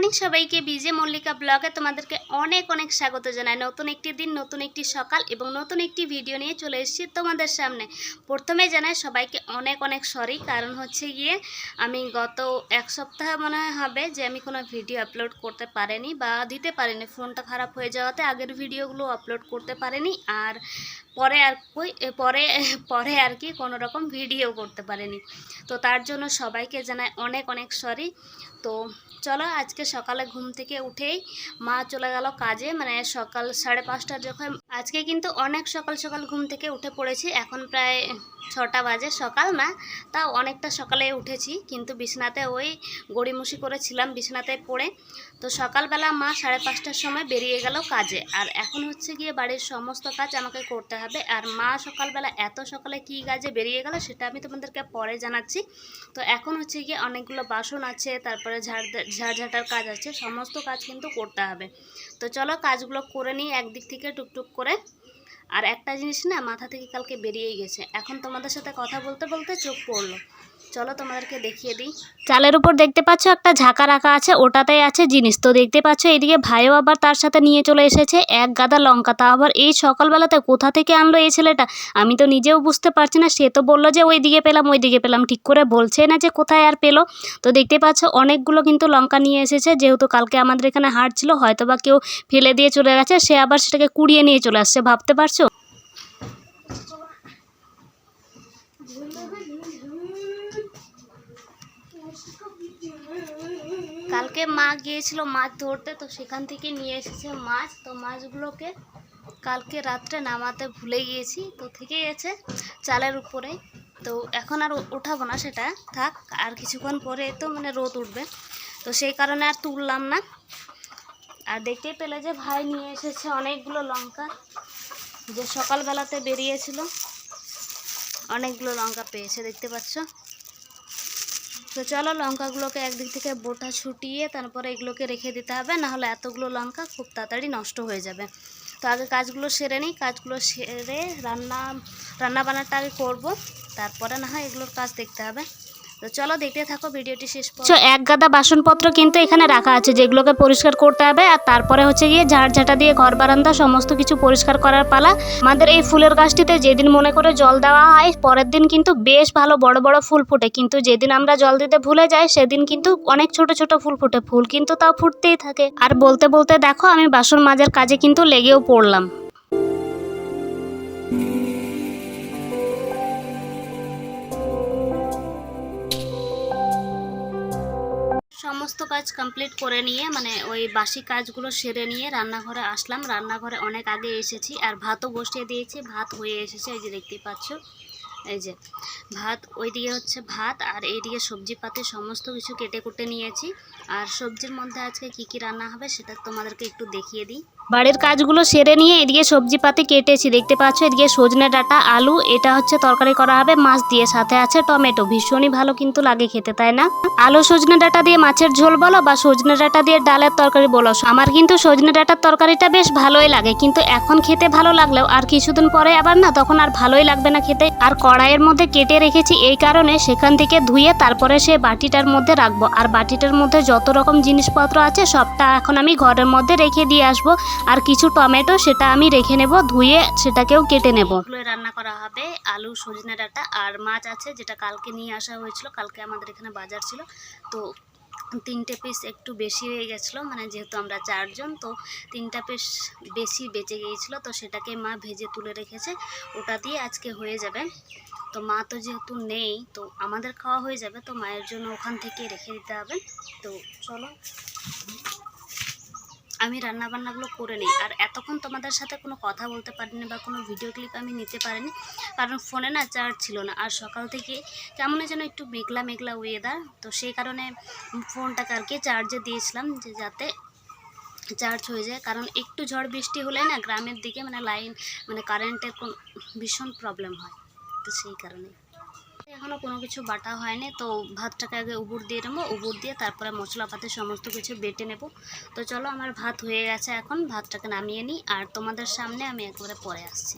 Morning সবাইকে বিজে মল্লিকা ব্লগে তোমাদেরকে অনেক অনেক স্বাগত জানাই। নতুন একটি দিন, নতুন একটি সকাল এবং নতুন একটি ভিডিও নিয়ে চলে এসেছি তোমাদের সামনে। প্রথমে জানাই সবাইকে অনেক অনেক সরি, কারণ হচ্ছে গিয়ে আমি গত এক সপ্তাহ মনে হবে যে আমি কোনো ভিডিও আপলোড করতে পারিনি বা দিতে পারিনি। ফোনটা খারাপ হয়ে যাওয়াতে আগের ভিডিওগুলো আপলোড করতে পারিনি আর পরে আর কই পরে পরে আর কি কোনো রকম ভিডিও করতে পারিনি। তো তার জন্য সবাইকে জানাই অনেক অনেক সরি। তো চলো আজকে সকালে ঘুম থেকে উঠেই মা চলে গেল কাজে মানে সকাল সাড়ে পাঁচটার যখন আজকে কিন্তু অনেক সকাল সকাল ঘুম থেকে উঠে পড়েছি। এখন প্রায় ছটা বাজে, সকাল না, তাও অনেকটা সকালে উঠেছি। কিন্তু বিছনাতে ওই গড়িমুষি করেছিলাম বিছনাতে পড়ে। তো সকালবেলা মা সাড়ে পাঁচটার সময় বেরিয়ে গেল কাজে। আর এখন হচ্ছে গিয়ে বাড়ির সমস্ত কাজ আমাকে করতে হবে। আর মা সকালবেলা এত সকালে কী কাজে বেরিয়ে গেল, সেটা আমি তোমাদেরকে পরে জানাচ্ছি। তো এখন হচ্ছে গিয়ে অনেকগুলো বাসন আছে, তারপরে ঝাড় ঝাড়ঝাটার কাজ আছে, সমস্ত কাজ কিন্তু করতে হবে। তো চলো কাজগুলো করে নিই, একদিক থেকে টুকটুক করে। আর একটা জিনিস না মাথা থেকে কালকে বেরিয়েই গেছে। এখন তোমাদের সাথে কথা বলতে বলতে চোখ পড়ল। চলো তোমাদেরকে দেখিয়ে দিই। চালের উপর দেখতে পাচ্ছ একটা ঝাঁকা রাখা আছে, ওটাতেই আছে জিনিস। তো দেখতে পাচ্ছ এদিকে ভাইও আবার তার সাথে নিয়ে চলে এসেছে, এক গাদা লঙ্কা। তা আবার এই সকালবেলাতে কোথা থেকে আনলো এই ছেলেটা? আমি তো নিজেও বুঝতে পারছি না, সে তো বলল যে ওই দিকে পেলাম ওই দিকে পেলাম। ঠিক করে বলছে না যে কোথায় আর পেল। তো দেখতে পাচ্ছ অনেকগুলো কিন্তু লঙ্কা নিয়ে এসেছে, যেহেতু কালকে আমাদের এখানে হাট ছিল হয়তো বা কেউ ফেলে দিয়ে চলে গেছে, সে আবার সেটাকে কুড়িয়ে নিয়ে চলে আসছে, ভাবতে পারছ? কালকে মা গিয়েছিল মাছ ধরতে, তো সেখান থেকে নিয়ে এসেছে মাছ। তো মাছগুলোকে কালকে রাত্রে নামাতে ভুলে গিয়েছি। তো থেকে গেছে চালের উপরে। তো এখন আর উঠাবো না সেটা। থাক, আর কিছুক্ষণ পরে তো মানে রোদ উঠবে। তো সেই কারণে আর তুললাম না। আর দেখতেই পেলে যে ভাই নিয়ে এসেছে অনেকগুলো লঙ্কা। যে সকালবেলাতে বেরিয়েছিল, অনেকগুলো লঙ্কা পেয়েছে, দেখতে পাচ্ছ? তো চলো লঙ্কাগুলোকে একদিক থেকে বোটা ছুটিয়ে তারপরে এগুলোকে রেখে দিতে হবে, নাহলে এতগুলো লঙ্কা খুব তাড়াতাড়ি নষ্ট হয়ে যাবে। তো আগে কাজগুলো সেরে নিই, কাজগুলো সেরে রান্না রান্না বান্নাটা আগে করব, তারপরে না হয় এগুলোর কাজ দেখতে হবে। তো চলো দেখতে থাকো, ভিডিওটি শেষ পর্যন্ত। এক গাদা বাসনপত্র কিন্তু এখানে রাখা আছে, যেগুলোকে পরিষ্কার করতে হবে, আর তারপরে হচ্ছে গিয়ে ঝাড় ঝাঁটা দিয়ে ঘর বারান্দা সমস্ত কিছু পরিষ্কার করার পালা। আমাদের এই ফুলের গাছটিতে যেদিন মনে করে জল দেওয়া হয়, পরের দিন কিন্তু বেশ ভালো বড় বড় ফুল ফোটে। কিন্তু যেদিন আমরা জল দিতে ভুলে যাই, সেদিন কিন্তু অনেক ছোট ছোট ফুল ফোটে। ফুল কিন্তু তাও ফুটতেই থাকে। আর বলতে বলতে দেখো, আমি বাসন মাজার কাজে কিন্তু লেগেও পড়লাম। সমস্ত কাজ কমপ্লিট করে নিয়ে মানে ওই বাসি কাজগুলো সেরে নিয়ে রান্নাঘরে আসলাম। রান্নাঘরে অনেক আগে এসেছি আর ভাতও বসিয়ে দিয়েছি, ভাত হয়ে এসেছে, এই যে দেখতে পাচ্ছ। এই যে ভাত, ওইদিকে হচ্ছে ভাত আর এইদিকে সবজি পাতি সমস্ত কিছু কেটে কুটে নিয়েছি। আর সবজির মধ্যে আজকে কি কি রান্না হবে সেটা তোমাদেরকে একটু দেখিয়ে দিই। বাড়ির কাজগুলো সেরে নিয়ে এদিকে সবজি পাতি কেটেছি। দেখতে পাচ্ছ এদিকে সজনে ডাঁটা, আলু, এটা হচ্ছে তরকারি করা হবে, মাছ দিয়ে। সাথে আছে টমেটো, ভীষণই ভালো কিন্তু লাগে খেতে, তাই না? আলু সজনে ডাটা দিয়ে মাছের ঝোল বলো বা সজনে ডাঁটা দিয়ে ডালের তরকারি বলো, আমার কিন্তু সজনে ডাঁটার তরকারিটা বেশ ভালোই লাগে, কিন্তু এখন খেতে ভালো লাগলেও আর কিছুদিন পরে আবার না তখন আর ভালোই লাগবে না খেতে। আর কড়াইয়ের মধ্যে কেটে রেখেছি, এই কারণে সেখান থেকে ধুয়ে তারপরে সে বাটিটার মধ্যে রাখব। আর বাটিটার মধ্যে যত রকম জিনিসপত্র আছে সবটা এখন আমি ঘরের মধ্যে রেখে দিয়ে আসব। আর কিছু টমেটো সেটা আমি রেখে নেব, ধুয়ে সেটাকেও কেটে নেব। রান্না করা হবে, আলু, সজনে ডাঁটা আর মাছ আছে যেটা কালকে নিয়ে আসা হয়েছিল, কালকে আমাদের এখানে বাজার ছিল। তো তিনটে পিস একটু বেশি হয়ে গেছিল মানে যেহেতু আমরা চারজন, তো তিনটা পিস বেশি বেঁচে গিয়েছিল, তো সেটাকে মা ভেজে তুলে রেখেছে। ওটা দিয়ে আজকে হয়ে যাবে। তো মা তো যেহেতু নেই, তো আমাদের খাওয়া হয়ে যাবে, তো মায়ের জন্য ওখান থেকে রেখে দিতে হবে। তো চলো। আমি রান্না বান্নাগুলো করে নিই। আর এতক্ষণ তোমাদের সাথে কোনো কথা বলতে পারিনি বা কোনো ভিডিও ক্লিপ আমি নিতে পারিনি, কারণ ফোনে না চার্জ ছিল না। আর সকাল থেকে কেমন যেন একটু মেঘলা মেঘলা ওয়েদার তো সেই কারণে ফোনটাকে আর কি চার্জে দিয়েছিলাম যে যাতে চার্জ হয়ে যায়। কারণ একটু ঝড় বৃষ্টি হলে না গ্রামের দিকে মানে লাইন মানে কারেন্টের কোন ভীষণ প্রবলেম হয়। তো সেই কারণে। এখনও কোনো কিছু বাটা হয়নি, তো ভাতটাকে আগে উবুর দিয়ে নেব, উবুর দিয়ে তারপরে মশলাপাতি সমস্ত কিছু বেটে নেব। তো চলো, আমার ভাত হয়ে গেছে এখন, ভাতটাকে নামিয়ে নিই, আর তোমাদের সামনে আমি একবারে পরে আসছি।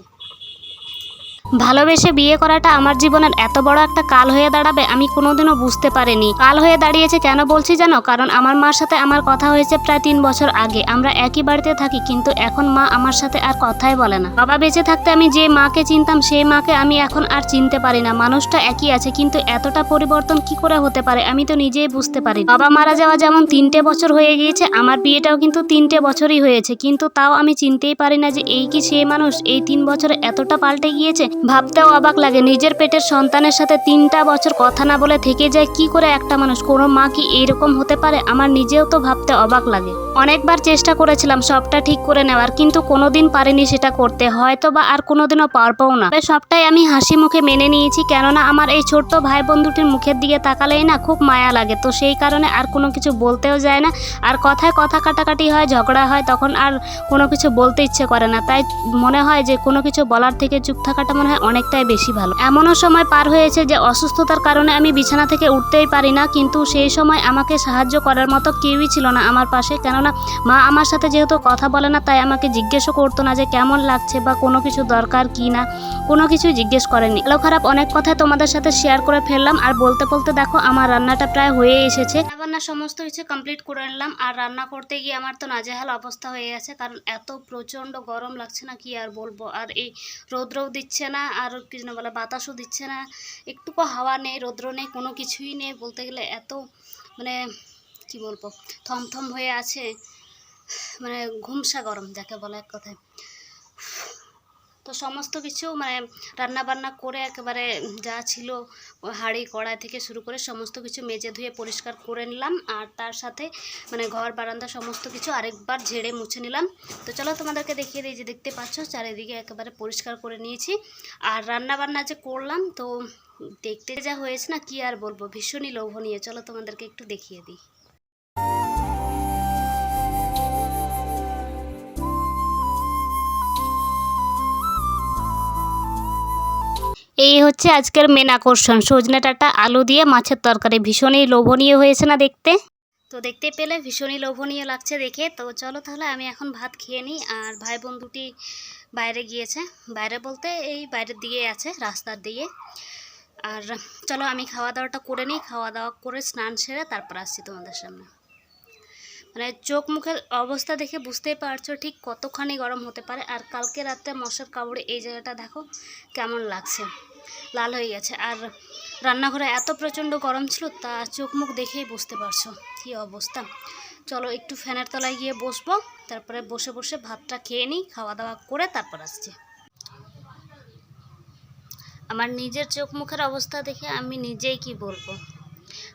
ভালোবেসে বিয়ে করাটা আমার জীবনের এত বড় একটা কাল হয়ে দাঁড়াবে আমি কোনোদিনও বুঝতে পারিনি। কাল হয়ে দাঁড়িয়েছে কেন বলছি জানো? কারণ আমার মার সাথে আমার কথা হয়েছে প্রায় তিন বছর আগে। আমরা একই বাড়িতে থাকি, কিন্তু এখন মা আমার সাথে আর কথাই বলে না। বাবা বেঁচে থাকতে আমি যে মাকে চিনতাম সেই মাকে আমি এখন আর চিনতে পারি না। মানুষটা একই আছে, কিন্তু এতটা পরিবর্তন কি করে হতে পারে আমি তো নিজেই বুঝতে পারি বাবা মারা যাওয়া যেমন তিনটে বছর হয়ে গিয়েছে, আমার বিয়েটাও কিন্তু তিনটে বছরই হয়েছে। কিন্তু তাও আমি চিনতেই পারি না যে এই কি সেই মানুষ? এই তিন বছরে এতটা পাল্টে গিয়েছে ভাবতেও অবাক লাগে। নিজের পেটের সন্তানের সাথে তিনটা বছর কথা না বলে থেকে যায়, কি করে একটা মানুষ, কোনো মা কি এইরকম হতে পারে? আমার নিজেও তো ভাবতে অবাক লাগে। অনেকবার চেষ্টা করেছিলাম, সবটা ঠিক করে নেওয়ার, কিন্তু কোনোদিন পারিনি সেটা করতে। হয়তো বা আর কোনোদিনও পারবও না। সবটাই আমি হাসি মুখে মেনে নিয়েছি, কেননা আমার এই ছোট্ট ভাই বন্ধুটির মুখের দিকে তাকালেই না খুব মায়া লাগে। তো সেই কারণে আর কোনো কিছু বলতেও যায় না। আর কথায় কথা কাটাকাটি হয়, ঝগড়া হয়, তখন আর কোনো কিছু বলতে ইচ্ছে করে না। তাই মনে হয় যে কোনো কিছু বলার থেকে চুপ থাকাটা মনে হয় অনেকটাই বেশি ভালো। এমনও সময় পার হয়েছে যে অসুস্থতার কারণে আমি বিছানা থেকে উঠতেই পারি না, কিন্তু সেই সময় আমাকে সাহায্য করার মতো কেউই ছিল না আমার পাশে। কেননা মা আমার সাথে যেহেতু কথা বলে না, তাই আমাকে জিজ্ঞেসও করতো না যে কেমন লাগছে বা কোনো কিছু দরকার কি না। কোনো কিছু জিজ্ঞেস করেনি। ভালো খারাপ অনেক কথাই তোমাদের সাথে শেয়ার করে ফেললাম। আর বলতে বলতে দেখো, আমার রান্নাটা প্রায় হয়ে এসেছে। রান্না সমস্ত কিছু কমপ্লিট করে নিলাম। আর রান্না করতে গিয়ে আমার তো নাজেহাল অবস্থা হয়ে গেছে। কারণ এত প্রচণ্ড গরম লাগছে না, কি আর বলব? আর এই রৌদ্রও দিচ্ছে না, আর কি বলে, বাতাসও দিচ্ছে না। একটুকু হাওয়া নেই, রৌদ্র নেই, কোনো কিছুই নেই বলতে গেলে। এত মানে কি বলব, থমথম হয়ে আছে মানে ঘুমসা গরম যাকে বলে এক কথায়। তো সমস্ত কিছু মানে রান্না বান্না করে একেবারে যা ছিল, হাঁড়ি, কড়াই থেকে শুরু করে সমস্ত কিছু মেজে ধুয়ে পরিষ্কার করে নিলাম। আর তার সাথে মানে ঘর, বারান্দা সমস্ত কিছু আরেকবার ঝেড়ে মুছে নিলাম। তো চলো তোমাদেরকে দেখিয়ে দিই যে দেখতে পাচ্ছ, চারিদিকে একেবারে পরিষ্কার করে নিয়েছি। আর রান্না বান্না যে করলাম, তো দেখতে যা হয়েছে না, কি আর বলব, ভীষণই লোভনীয়। চলো তোমাদেরকে একটু দেখিয়ে দিই। এই হচ্ছে আজকের মেন আকর্ষণ। সজনে ডাঁটা, আলু দিয়ে মাছের তরকারি। ভীষণই লোভনীয় হয়েছে না দেখতে? তো দেখতে পেলে ভীষণই লোভনীয় লাগছে দেখে। তো চলো তাহলে আমি এখন ভাত খেয়ে নিই। আর ভাই বোন দুটি বাইরে গিয়েছে। বাইরে বলতে এই বাইরের দিকে আছে, রাস্তার দিকে। আর চলো আমি খাওয়া দাওয়াটা করে নিই। খাওয়া দাওয়া করে স্নান সেরে তারপর আসছি তোমাদের সামনে। মানে চোখ মুখের অবস্থা দেখে বুঝতেই পারছ ঠিক কতখানি গরম হতে পারে। আর কালকে রাত্রে মশার কামড়ে এই জায়গাটা দেখো কেমন লাগছে। লাল হয়ে গেছে। আর রান্নাঘরে এত প্রচণ্ড গরম ছিল, তা চোখ মুখ দেখেই বুঝতে পারছ কী অবস্থা। চলো একটু ফ্যানের তলায় গিয়ে বসবো, তারপরে বসে বসে ভাতটা খেয়ে নিই, খাওয়া দাওয়া করে তারপর আসছি। আমার নিজের চোখ মুখের অবস্থা দেখে আমি নিজেই কি বলব।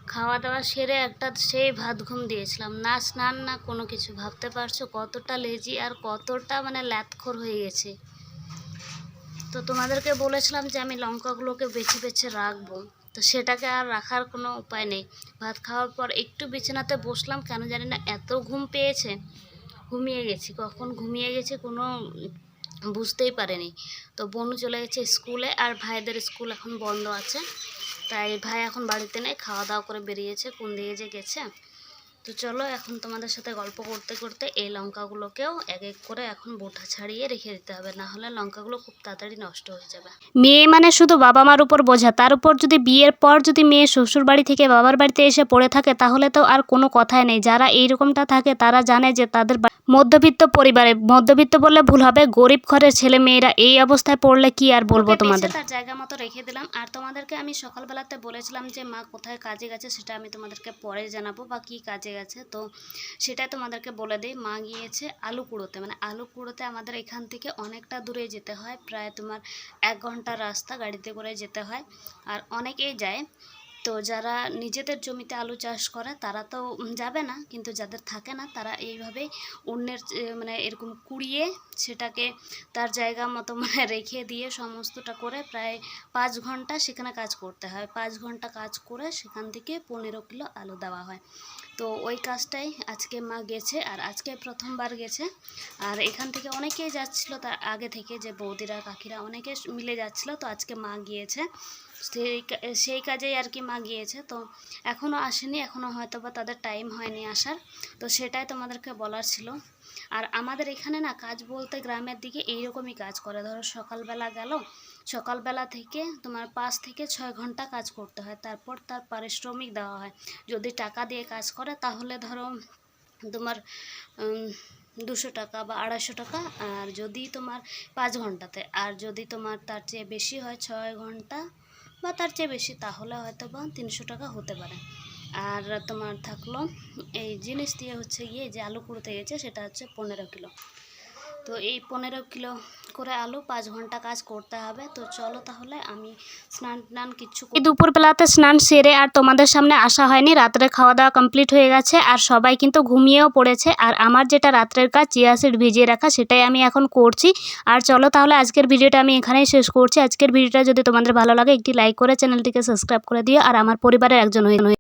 খাওয়া দাওয়া সেরে একটা সেই ভাত ঘুম দিয়েছিলাম। না স্নান, না কোনো কিছু। ভাবতে পারছ কতটা লেজি আর কতটা মানে ল্যাতখোর হয়ে গেছে। তো তোমাদেরকে বলেছিলাম যে আমি লঙ্কাগুলোকে বেছে বেছে রাখব। তো সেটাকে আর রাখার কোনো উপায় নেই। ভাত খাওয়ার পর একটু বিছানাতে বসলাম, কেন জানি না এত ঘুম পেয়েছে, ঘুমিয়ে গেছি। কখন ঘুমিয়ে গেছে কোনো বুঝতেই পারেনি। তো বোনু চলে গেছে স্কুলে আর ভাইদের স্কুল এখন বন্ধ আছে। তাই ভাই এখন বাড়িতে নেই, খাওয়া দাওয়া করে বেরিয়েছে, কোন দিকে যে গেছে। তো চলো এখন তোমাদের সাথে গল্প করতে করতে এই লঙ্কাগুলোকেও এক এক করে এখন বোটা ছাড়িয়ে রেখে দিতে হবে না হলে লঙ্কাগুলো খুব তাড়াতাড়ি নষ্ট হয়ে যাবে। মেয়ে মানে শুধু বাবা মার উপর বোঝা তার উপর যদি বিয়ের পর যদি মেয়ে শ্বশুর বাড়ি থেকে বাবার বাড়িতে এসে পড়ে থাকে তাহলে তো আর কোনো কথাই নেই। যারা এইরকমটা থাকে তারা জানে যে তাদের মধ্যবিত্ত পরিবারে মধ্যবিত্ত বললে ভুল হবে গরিব ঘরের ছেলে মেয়েরা এই অবস্থায় পড়লে কি আর বলব তোমাদের? তার জায়গা মতো রেখে দিলাম। আর তোমাদেরকে আমি সকালবেলাতে বলেছিলাম যে মা কোথায় কাজে গেছে সেটা আমি তোমাদেরকে পরে জানাব বা কী কাজে গেছে। তো সেটা তোমাদেরকে বলে দিই, মা গিয়েছে আলু কুড়োতে। মানে আলু কুড়োতে আমাদের এখান থেকে অনেকটা দূরে যেতে হয়, প্রায় তোমার এক ঘণ্টার রাস্তা গাড়িতে করে যেতে হয়। আর অনেকেই যায় তো যারা নিজেদের জমিতে আলু চাষ করে, তারা তো যাবে না। কিন্তু যাদের থাকে না, তারা এইভাবেই অন্যের মানে এরকম কুড়িয়ে সেটাকে তার জায়গা মতো মানে রেখে দিয়ে সমস্তটা করে প্রায় পাঁচ ঘণ্টা সেখানে কাজ করতে হয়। পাঁচ ঘণ্টা কাজ করে সেখান থেকে পনেরো কিলো আলু দেওয়া হয়। তো ওই কাজটাই আজকে মা গেছে আর আজকে প্রথমবার গেছে। আর এখান থেকে অনেকেই যাচ্ছিল তার আগে থেকে যে বৌদিরা, কাকিরা অনেকে মিলে যাচ্ছিল। তো আজকে মা গিয়েছে। সেই সেই কাজেই আর কি মা গিয়েছে তো এখনও আসেনি এখনও হয়তো বা তাদের টাইম হয়নি আসার। তো সেটাই তোমাদেরকে বলার ছিল। আর আমাদের এখানে না কাজ বলতে গ্রামের দিকে এইরকমই কাজ করে। ধরো সকালবেলা গেল, সকালবেলা থেকে তোমার পাঁচ থেকে ছয় ঘণ্টা কাজ করতে হয়। তারপর তার পারিশ্রমিক দেওয়া হয়। যদি টাকা দিয়ে কাজ করে, তাহলে ধরো তোমার দুশো টাকা বা আড়াইশো টাকা, আর যদি তোমার পাঁচ ঘন্টাতে। আর যদি তোমার তার চেয়ে বেশি হয়, ছয় ঘণ্টা বা তার চেয়ে বেশি, তাহলে হয়তো বা তিনশো টাকা হতে পারে। আর তোমার থাকল এই জিনিস দিয়ে হচ্ছে গিয়ে যে আলু কুড়োতে গেছে, সেটা হচ্ছে পনেরো কিলো। তো এই পনেরো কিলো করে আলু পাঁচ ঘণ্টা কাজ করতে হবে। তো চলো তাহলে আমি স্নান টান এই দুপুরবেলাতে স্নান সেরে আর তোমাদের সামনে আসা হয়নি। রাত্রে খাওয়া দাওয়া কমপ্লিট হয়ে গেছে আর সবাই কিন্তু ঘুমিয়েও পড়েছে। আর আমার যেটা রাত্রের কাজ, চিয়া সিড ভিজিয়ে রাখা, সেটাই আমি এখন করছি। আর চলো তাহলে আজকের ভিডিওটা আমি এখানেই শেষ করছি। আজকের ভিডিওটা যদি তোমাদের ভালো লাগে, একটি লাইক করে চ্যানেলটিকে সাবস্ক্রাইব করে দিও। আর আমার পরিবারের একজন হয়ে